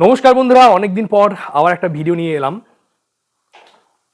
নমস্কার বন্ধুরা, অনেকদিন পর আবার একটা ভিডিও নিয়ে এলাম।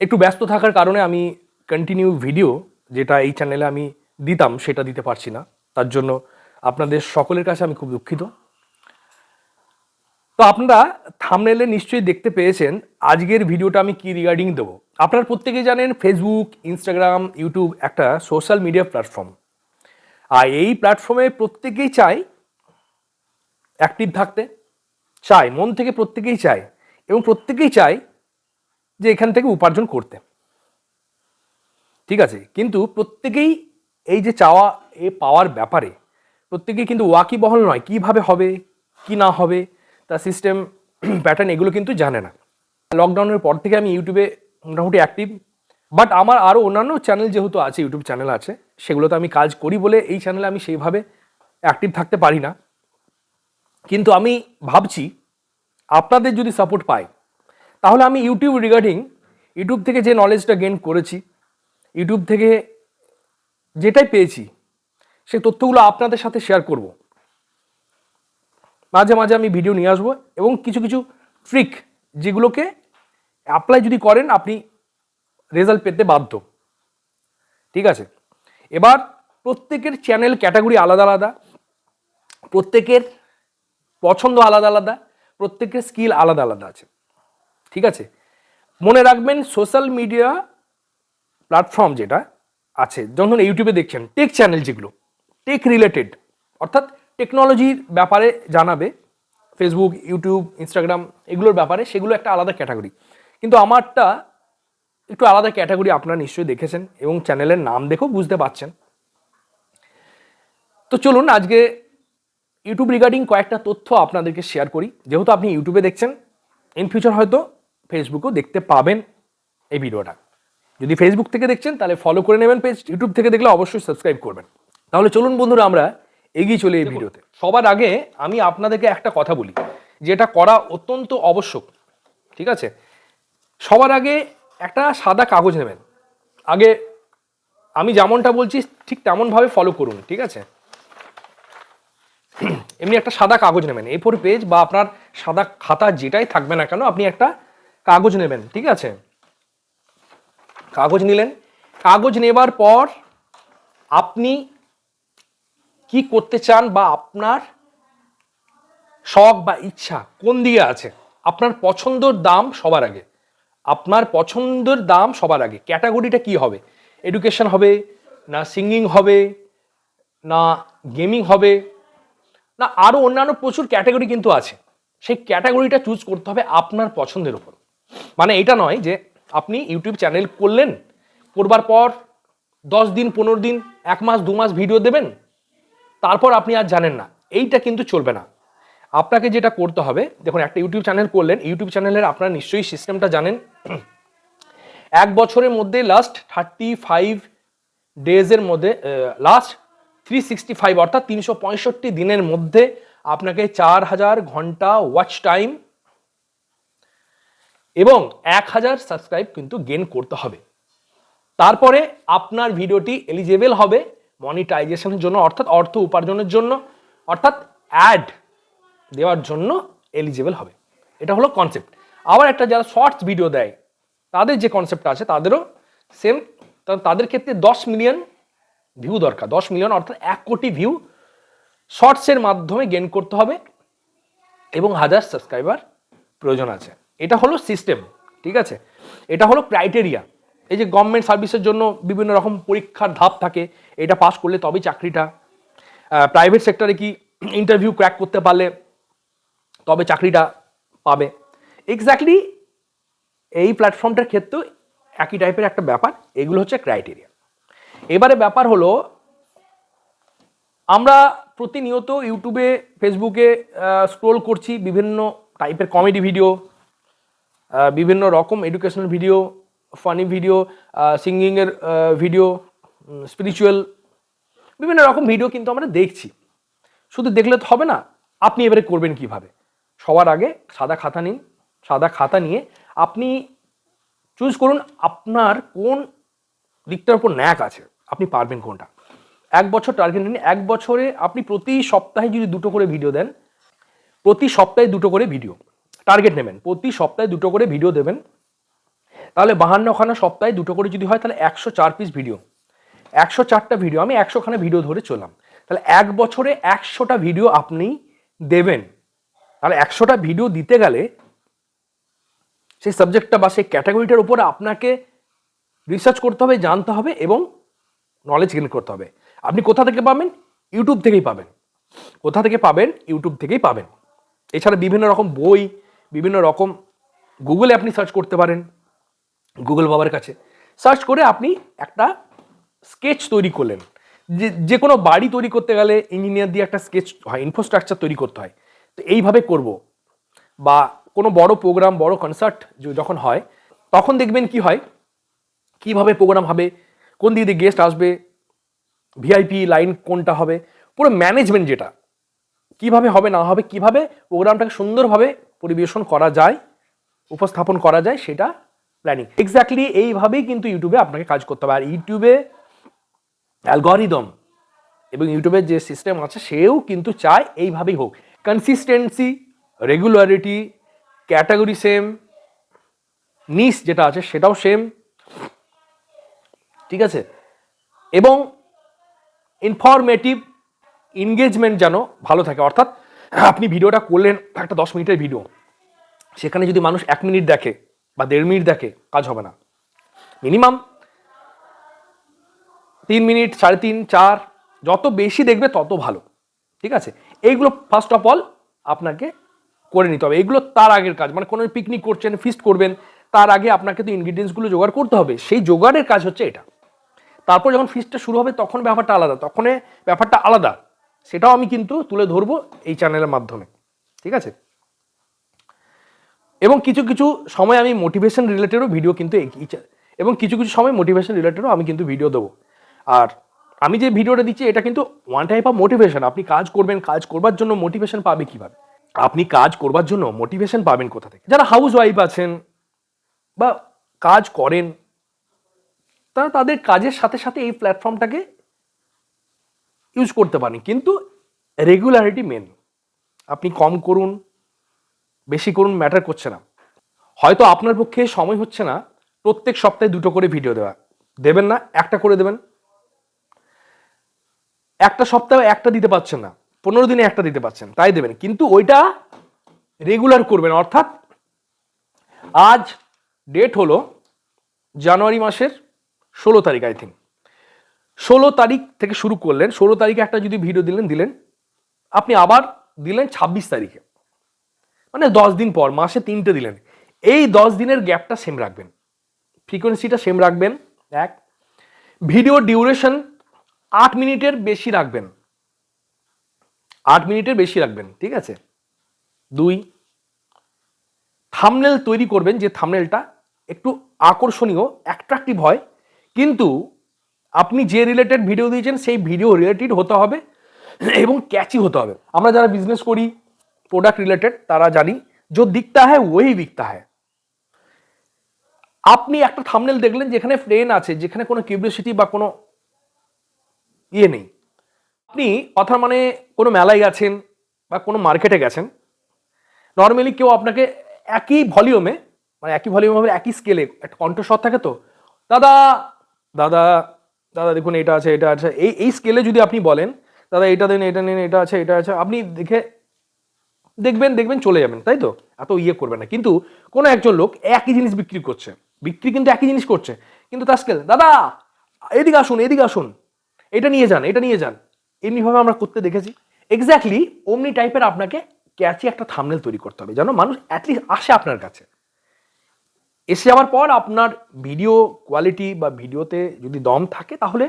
একটু ব্যস্ত থাকার কারণে আমি কন্টিনিউ ভিডিও যেটা এই চ্যানেলে আমি দিতাম সেটা দিতে পারছি না। তার জন্য আপনাদের সকলের কাছে আমি খুব দুঃখিত। তো আপনারা থামনেলে নিশ্চয়ই দেখতে পেয়েছেন আজকের ভিডিওটা আমি কি রিগার্ডিং দেবো। আপনারা প্রত্যেকেই জানেন ফেসবুক ইনস্টাগ্রাম ইউটিউব একটা সোশ্যাল মিডিয়া প্ল্যাটফর্ম আর এই প্ল্যাটফর্মে প্রত্যেকেই চায় অ্যাক্টিভ থাকতে। চায়, মন থেকে প্রত্যেকেই চায় এবং প্রত্যেকেই চায় যে এখান থেকে উপার্জন করতে। ঠিক আছে? কিন্তু প্রত্যেকেই এই যে চাওয়া, এ পাওয়ার ব্যাপারে প্রত্যেকেই কিন্তু ওয়াকিবহল নয়, কীভাবে হবে, কি না হবে, তার সিস্টেম প্যাটার্ন এগুলো কিন্তু জানে না। লকডাউনের পর থেকে আমি ইউটিউবে মোটামুটি অ্যাক্টিভ বাট আমার আরও অন্যান্য চ্যানেল যেহেতু আছে ইউটিউব চ্যানেল আছে, সেগুলোতে আমি কাজ করি বলে এই চ্যানেলে আমি সেইভাবে অ্যাক্টিভ থাকতে পারি না। কিন্তু আমি ভাবছি আপনাদের যদি সাপোর্ট পাই তাহলে আমি ইউটিউব রিগার্ডিং ইউটিউব থেকে যে নলেজটা গেন করেছি ইউটিউব থেকে যেটাই পেয়েছি, সেই তথ্যগুলো আপনাদের সাথে শেয়ার করব। মাঝে মাঝে আমি ভিডিও নিয়ে আসব এবং কিছু কিছু ট্রিক যেগুলোকে অ্যাপ্লাই যদি করেন, আপনি রেজাল্ট পেতে বাধ্য। ঠিক আছে? এবার প্রত্যেকের চ্যানেল ক্যাটাগরি আলাদা আলাদা। প্রত্যেকের পছন্দ আলাদা আলাদা, প্রত্যেকের স্কিল আলাদা আলাদা আছে। ঠিক আছে? মনে রাখবেন সোশ্যাল মিডিয়া প্ল্যাটফর্ম যেটা আছে, যখন ইউটিউবে দেখছেন টেক চ্যানেল যেগুলো টেক রিলেটেড অর্থাৎ টেকনোলজির ব্যাপারে জানাবে ফেসবুক ইউটিউব ইনস্টাগ্রাম এগুলোর ব্যাপারে, সেগুলো একটা আলাদা ক্যাটাগরি কিন্তু আমারটা একটু আলাদা ক্যাটাগরি আপনারা নিশ্চয়ই দেখেছেন এবং চ্যানেলের নাম দেখেও বুঝতে পারছেন। তো চলুন আজকে ইউটিউব রিগার্ডিং কয়েকটা তথ্য আপনাদেরকে শেয়ার করি। যেহেতু আপনি ইউটিউবে দেখছেন ইন ফিউচার হয়তো ফেসবুকেও দেখতে পাবেন এই ভিডিওটা। যদি ফেসবুক থেকে দেখছেন তাহলে ফলো করে নেবেন পেজ ইউটিউব থেকে দেখলে অবশ্যই সাবস্ক্রাইব করবেন। তাহলে চলুন বন্ধুরা আমরা এগিয়ে চলে এই ভিডিওতে। সবার আগে আমি আপনাদেরকে একটা কথা বলি যেটা করা অত্যন্ত আবশ্যক ঠিক আছে? সবার আগে একটা সাদা কাগজ নেবেন। আগে আমি যেমনটা বলছি ঠিক তেমনভাবে ফলো করুন ঠিক আছে? এমনি একটা সাদা কাগজ নেবেন। এ ফোর পেজ বা আপনার সাদা খাতা যেটাই থাকবে না কেন, আপনি একটা কাগজ নেবেন, ঠিক আছে? কাগজ নিলেন। কাগজ নেবার পর আপনি কি করতে চান বা আপনার শখ বা ইচ্ছা কোন দিকে আছে? আপনার পছন্দর দাম সবার আগে। আপনার পছন্দের দাম সবার আগে। ক্যাটাগরিটা কি হবে? এডুকেশন হবে, না সিঙ্গিং হবে, না গেমিং হবে না আরও অন্যান্য প্রচুর ক্যাটাগরি কিন্তু আছে। সেই ক্যাটাগরিটা চুজ করতে হবে আপনার পছন্দের উপর। মানে এটা নয় যে আপনি ইউটিউব চ্যানেল করলেন, করবার পর দশ দিন, পনেরো দিন, এক মাস, দু মাস ভিডিও দেবেন, তারপর আপনি আর জানেন না। এইটা কিন্তু চলবে না। আপনাকে যেটা করতে হবে, দেখুন একটা ইউটিউব চ্যানেল করলেন ইউটিউব চ্যানেলের আপনারা নিশ্চয়ই সিস্টেমটা জানেন। এক বছরের মধ্যে লাস্ট থার্টি ফাইভ ডেজের মধ্যে লাস্ট থ্রি সিক্সটি ফাইভ অর্থাৎ তিনশো পঁয়ষট্টি দিনের মধ্যে আপনাকে চার হাজার ঘণ্টা ওয়াচ টাইম এবং এক হাজার সাবস্ক্রাইব কিন্তু গেন করতে হবে। তারপরে আপনার ভিডিওটি এলিজেবল হবে মনিটাইজেশনের জন্য অর্থাৎ অর্থ উপার্জনের জন্য অর্থাৎ অ্যাড দেওয়ার জন্য এলিজেবল হবে। এটা হলো কনসেপ্ট আবার একটা যারা শর্টস ভিডিও দেয়, তাদের যে কনসেপ্ট আছে, তাদেরও সেম তাদের ক্ষেত্রে দশ মিলিয়ন ভিউ দরকার। দশ মিলিয়ন অর্থাৎ এক কোটি ভিউ শর্টসের মাধ্যমে গেন করতে হবে এবং হাজার সাবস্ক্রাইবার প্রয়োজন আছে। এটা হলো সিস্টেম ঠিক আছে? এটা হলো ক্রাইটেরিয়া এই যে গভর্নমেন্ট সার্ভিসের জন্য বিভিন্ন রকম পরীক্ষার ধাপ থাকে, এটা পাস করলে তবেই চাকরিটা। প্রাইভেট সেক্টরে কি ইন্টারভিউ ক্র্যাক করতে পারলে তবে চাকরিটা পাবে। এক্স্যাক্টলি এই প্ল্যাটফর্মটার ক্ষেত্রেও একই টাইপের একটা ব্যাপার, এগুলো হচ্ছে ক্রাইটেরিয়া এবারে ব্যাপার হলো, আমরা প্রতিনিয়ত ইউটিউবে ফেসবুকে স্ক্রোল করছি বিভিন্ন টাইপের কমেডি ভিডিও বিভিন্ন রকম এডুকেশনাল ভিডিও ফানি ভিডিও সিঙ্গিংয়ের ভিডিও স্পিরিচুয়াল বিভিন্ন রকম ভিডিও কিন্তু আমরা দেখছি। শুধু দেখলে তো হবে না, আপনি এবারে করবেন কীভাবে? সবার আগে সাদা খাতা নিন, সাদা খাতা নিয়ে আপনি চুজ করুন আপনার কোন দিকটার উপর ন্যাক আছে। আপনি পারবেন কোনটা? এক বছর টার্গেট নিন এক বছরে আপনি প্রতি সপ্তাহে যদি দুটো করে ভিডিও দেন, প্রতি সপ্তাহে দুটো করে ভিডিও, টার্গেট নেবেন, প্রতি সপ্তাহে দুটো করে ভিডিও দেবেন, তাহলে বাহান্নখানা সপ্তাহে দুটো করে যদি হয়, তাহলে একশো চার পিস ভিডিও একশো চারটা ভিডিও আমি একশোখানা ভিডিও ধরে চললাম, তাহলে এক বছরে একশোটা ভিডিও আপনি দেবেন, তাহলে একশোটা ভিডিও দিতে গেলে সেই সাবজেক্টটা বা সেই ক্যাটাগরিটার উপরে আপনাকে রিসার্চ করতে হবে, জানতে হবে এবং নলেজ গেন করতে হবে। আপনি কোথা থেকে পাবেন? ইউটিউব থেকেই পাবেন। কোথা থেকে পাবেন? ইউটিউব থেকেই পাবেন। এছাড়া বিভিন্ন রকম বই, বিভিন্ন রকম গুগলে আপনি সার্চ করতে পারেন গুগল বাবার কাছে। সার্চ করে আপনি একটা স্কেচ তৈরি করলেন। যে যে কোনো বাড়ি তৈরি করতে গেলে ইঞ্জিনিয়ার দিয়ে একটা স্কেচ হয় ইনফ্রাস্ট্রাকচার তৈরি করতে হয়। তো এইভাবে করব। বা কোনো বড় প্রোগ্রাম বড় কনসার্ট যখন হয়, তখন দেখবেন কি হয়? কীভাবে প্রোগ্রাম হবে? কোন দিক দিয়ে গেস্ট আসবে ভিআইপি লাইন কোনটা হবে, পুরো ম্যানেজমেন্ট যেটা, কীভাবে হবে, না হবে, কীভাবে প্রোগ্রামটাকে সুন্দরভাবে পরিবেশন করা যায়, উপস্থাপন করা যায়, সেটা প্ল্যানিং এক্স্যাক্টলি এইভাবেই কিন্তু ইউটিউবে আপনাকে কাজ করতে হবে। আর ইউটিউবে অ্যালগরিদম এবং ইউটিউবের যে সিস্টেম আছে, সেও কিন্তু চায় এইভাবেই হোক। কনসিস্টেন্সি রেগুলারিটি ক্যাটাগরি সেম নিস যেটা আছে, সেটাও সেম ঠিক আছে? এবং ইনফরমেটিভ এনগেজমেন্ট যেন ভালো থাকে। অর্থাৎ আপনি ভিডিওটা করলেন, একটা দশ মিনিটের ভিডিও। সেখানে যদি মানুষ এক মিনিট দেখে বা দেড় মিনিট দেখে, কাজ হবে না। মিনিমাম তিন মিনিট, সাড়ে তিন, চার, যত বেশি দেখবে তত ভালো। ঠিক আছে? এইগুলো ফার্স্ট অফ অল আপনাকে করে নিতে হবে। এইগুলো তার আগের কাজ। মানে কোনো পিকনিক করছেন ফিস্ট করবেন, তার আগে আপনাকে তো ইনগ্রিডিয়েন্টসগুলো জোগাড় করতে হবে। সেই জোগাড়ের কাজ হচ্ছে এটা। তারপর যখন ফিস্টটা শুরু হবে, তখন ব্যাপারটা আলাদা। তখন ব্যাপারটা আলাদা। সেটাও আমি কিন্তু তুলে ধরবো এই চ্যানেলের মাধ্যমে। ঠিক আছে? এবং কিছু কিছু সময় আমি মোটিভেশন রিলেটেডও ভিডিও কিন্তু এবং কিছু কিছু সময় মোটিভেশন রিলেটেডও আমি কিন্তু ভিডিও দেবো। আর আমি যে ভিডিওটা দিচ্ছি, এটা কিন্তু ওয়ান টাইপ অফ মোটিভেশন আপনি কাজ করবেন, কাজ করবার জন্য মোটিভেশন পাবে কীভাবে? আপনি কাজ করবার জন্য মোটিভেশন পাবেন কোথা থেকে? যারা হাউস ওয়াইফ আছেন বা কাজ করেন তারা তাদের কাজের সাথে সাথে এই প্ল্যাটফর্মটাকে ইউজ করতে পারেন। কিন্তু রেগুলারিটি মেন আপনি কম করুন, বেশি করুন ম্যাটার করছে না। হয়তো আপনার পক্ষে সময় হচ্ছে না প্রত্যেক সপ্তাহে দুটো করে ভিডিও দেওয়া। দেবেন না, একটা করে দেবেন। একটা সপ্তাহে একটা দিতে পারছেন না, পনেরো দিনে একটা দিতে পারছেন, তাই দেবেন। কিন্তু ওইটা রেগুলার করবেন। অর্থাৎ আজ ডেট হলো জানুয়ারি মাসের ষোলো তারিখ আই থিঙ্ক ষোলো তারিখ থেকে শুরু করলেন, ষোলো তারিখে একটা যদি ভিডিও দিলেন দিলেন, আপনি আবার দিলেন ছাব্বিশ তারিখে। মানে দশ দিন পর, মাসে তিনটে দিলেন। এই দশ দিনের গ্যাপটা সেম রাখবেন। ফ্রিকোয়েন্সিটা সেম রাখবেন, এক। ভিডিও ডিউরেশন আট মিনিটের বেশি রাখবেন। আট মিনিটের বেশি রাখবেন, ঠিক আছে? দুই। থামনেল তৈরি করবেন, যে থামনেলটা একটু আকর্ষণীয় অ্যাট্রাকটিভ হয় কিন্তু আপনি যে রিলেটেড ভিডিও দিয়েছেন, সেই ভিডিও রিলেটেড হতে হবে এবং ক্যাচি হতে হবে। আমরা যারা বিজনেস করি প্রোডাক্ট রিলেটেড তারা জানি যে দিকতা হ্যাঁ ওই বিকতা হ্যাঁ। আপনি একটা থামনেল দেখলেন যেখানে ফ্রেন আছে, যেখানে কোনো কিউরিয়াসিটি বা কোনো ইয়ে নেই। আপনি কথা মানে কোনো মেলায় গেছেন বা কোনো মার্কেটে গেছেন নর্মালি কেউ আপনাকে একই ভলিউমে মানে একই ভলিউমে একই স্কেলে একটা কণ্ঠস্বর থাকে তো, দাদা দাদা দাদা দেখুন এটা আছে এটা আছে। এই এই স্কেলে যদি আপনি বলেন, দাদা এটা দিন, এটা নিন, এটা আছে এটা আছে, আপনি দেখে, দেখবেন দেখবেন চলে যাবেন, তাই তো? এত ইয়ে করবে না। কিন্তু কোনো একজন লোক একই জিনিস বিক্রি করছে। বিক্রি কিন্তু একই জিনিস করছে। কিন্তু তার স্কেল দাদা, এদিকে আসুন এদিকে আসুন। এটা নিয়ে যান, এটা নিয়ে যান। এমনিভাবে আমরা করতে দেখেছি। এক্স্যাক্টলি অমনি টাইপের আপনাকে ক্যাচি একটা থামনেল তৈরি করতে হবে, যেন মানুষ অ্যাটলিস্ট আসে আপনার কাছে। এসে যাওয়ার পর আপনার ভিডিও কোয়ালিটি বা ভিডিওতে যদি দম থাকে, তাহলে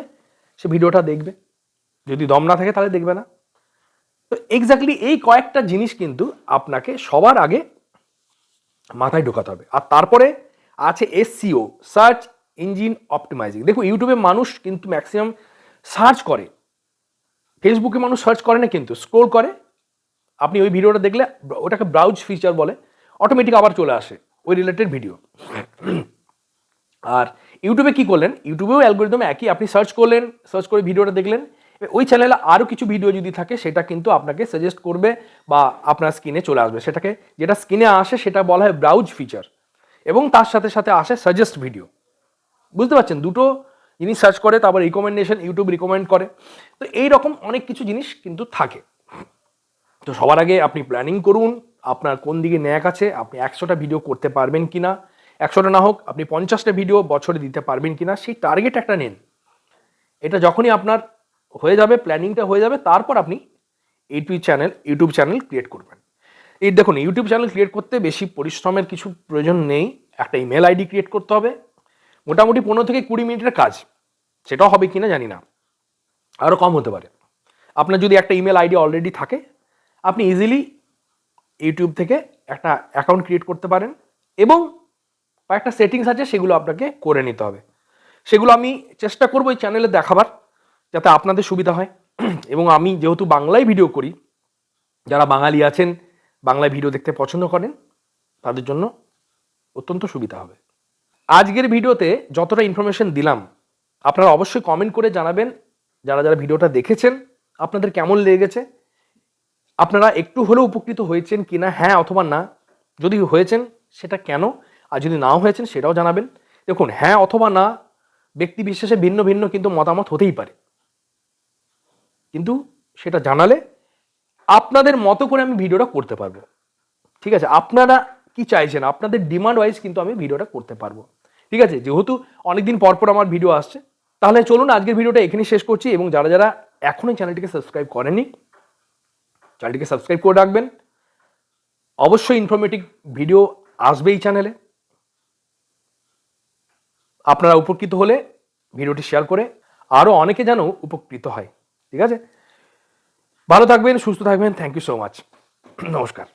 সে ভিডিওটা দেখবে। যদি দম না থাকে, তাহলে দেখবে না। তো এক্স্যাক্টলি এই কয়েকটা জিনিস কিন্তু আপনাকে সবার আগে মাথায় ঢোকাতে হবে। আর তারপরে আছে এসসিও সার্চ ইঞ্জিন অপটিমাইজিং দেখো ইউটিউবে মানুষ কিন্তু ম্যাক্সিমাম সার্চ করে। ফেসবুকে মানুষ সার্চ করে না কিন্তু স্ক্রোল করে। আপনি ওই ভিডিওটা দেখলে, ওটাকে ব্রাউজ ফিচার বলে অটোমেটিক আবার চলে আসে। ওই রিলেটেড ভিডিও আর ইউটিউবে কি করলেন? ইউটিউবেও অ্যালগোরিদম একই, আপনি সার্চ করলেন সার্চ করে ভিডিওটা দেখলেন। ওই চ্যানেলে আরও কিছু ভিডিও যদি থাকে, সেটা কিন্তু আপনাকে সাজেস্ট করবে বা আপনার স্ক্রিনে চলে আসবে। সেটাকে যেটা স্ক্রিনে আসে, সেটা বলা হয় ব্রাউজ ফিচার এবং তার সাথে সাথে আসে সাজেস্ট ভিডিও বুঝতে পারছেন? দুটো জিনিস সার্চ করে, তারপর রিকমেন্ডেশন ইউটিউব রিকমেন্ড করে। তো এই রকম অনেক কিছু জিনিস কিন্তু থাকে। তো সবার আগে আপনি প্ল্যানিং করুন। আপনার কোন দিকে ন্যাক আছে, আপনি একশোটা ভিডিও করতে পারবেন কি না একশোটা না হোক, আপনি পঞ্চাশটা ভিডিও বছরে দিতে পারবেন কি না সেই টার্গেট একটা নেন। এটা যখনই আপনার হয়ে যাবে প্ল্যানিংটা হয়ে যাবে, তারপর আপনি YouTube channel YouTube channel create করবেন। এই দেখুন ইউটিউব চ্যানেল ক্রিয়েট করতে বেশি পরিশ্রমের কিছু প্রয়োজন নেই, একটা ইমেল আইডি ক্রিয়েট করতে হবে। মোটামুটি পনেরো থেকে কুড়ি মিনিটের কাজ, সেটাও হবে কি না জানি না। আরও কম হতে পারে। আপনার যদি একটা ইমেল আইডি অলরেডি থাকে, আপনি ইজিলি ইউটিউব থেকে একটা অ্যাকাউন্ট ক্রিয়েট করতে পারেন এবং কয়েকটা সেটিংস আছে সেগুলো আপনাকে করে নিতে হবে। সেগুলো আমি চেষ্টা করব এই চ্যানেলে দেখাবার যাতে আপনাদের সুবিধা হয়। এবং আমি যেহেতু বাংলায় ভিডিও করি, যারা বাঙালি আছেন, বাংলায় ভিডিও দেখতে পছন্দ করেন, তাদের জন্য অত্যন্ত সুবিধা হবে। আজকের ভিডিওতে যতটা ইনফরমেশন দিলাম, আপনারা অবশ্যই কমেন্ট করে জানাবেন। যারা যারা ভিডিওটা দেখেছেন, আপনাদের কেমন লেগেছে? আপনারা একটু হলেও উপকৃত হয়েছেন কিনা? হ্যাঁ অথবা না। যদি হয়েছেন, সেটা কেন? আর যদি নাও হয়েছেন, সেটাও জানাবেন। দেখুন হ্যাঁ অথবা না, ব্যক্তি বিশেষে ভিন্ন ভিন্ন কিন্তু মতামত হতেই পারে। কিন্তু সেটা জানালে আপনাদের মতো করে আমি ভিডিওটা করতে পারব। ঠিক আছে? আপনারা কি চাইছেন? আপনাদের ডিমান্ড ওয়াইজ কিন্তু আমি ভিডিওটা করতে পারব। ঠিক আছে? যেহেতু অনেকদিন পর পর আমার ভিডিও আসছে। তাহলে চলুন আজকের ভিডিওটা এখানেই শেষ করছি এবং যারা যারা এখনই চ্যানেলটিকে সাবস্ক্রাইব করেনি চ্যানেলটিকে সাবস্ক্রাইব করে রাখবেন। অবশ্যই ইনফরমেটিভ ভিডিও আসবে এই চ্যানেলে। আপনারা উপকৃত হলে ভিডিওটি শেয়ার করে আরও অনেকে যেন উপকৃত হয়। ঠিক আছে? ভালো থাকবেন, সুস্থ থাকবেন। থ্যাংক ইউ সো মাচ নমস্কার।